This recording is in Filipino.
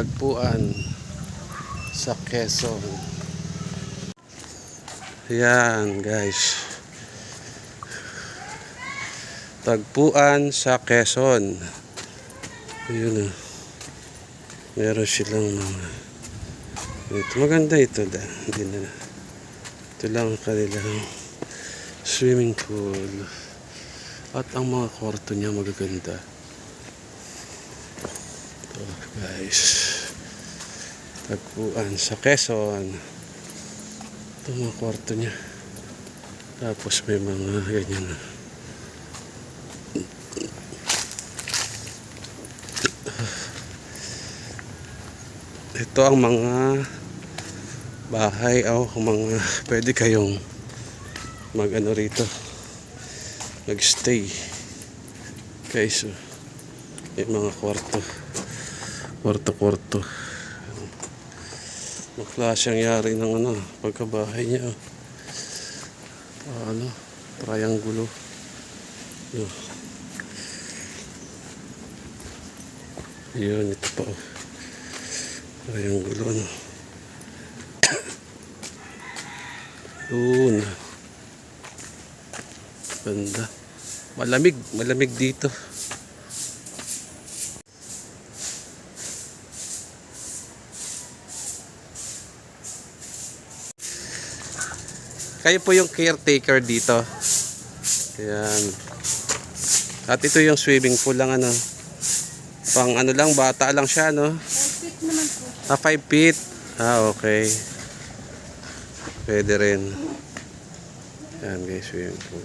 tagpuan sa Quezon. Yan guys. Tagpuan sa Quezon. Ayun ah. Meron silang mga ito maganda ito da. Hindi na. Ito lang ang kanilang swimming pool. At ang mga kwarto niya magaganda. Ito guys. Tagpuan sa Quezon. Ito mga kwarto niya. Tapos may mga ganyan. Ito ang mga bahay o mga pwede kayong mag ano rito magstay guys oh. may mga kwarto kwarto kwarto maklase ang yari ng ano pagkabahay niya oh. Ah, ano triangulo yun yun ito pa oh. triangulo ano yun Ganda. Malamig, malamig dito. Kayo po yung caretaker dito. Ayan. At ito yung swimming pool lang ano. Pang ano lang, bata lang siya no. Fit naman po. Ah, 5 feet. Ah, okay. Pwede rin. Yan guys, swimming pool.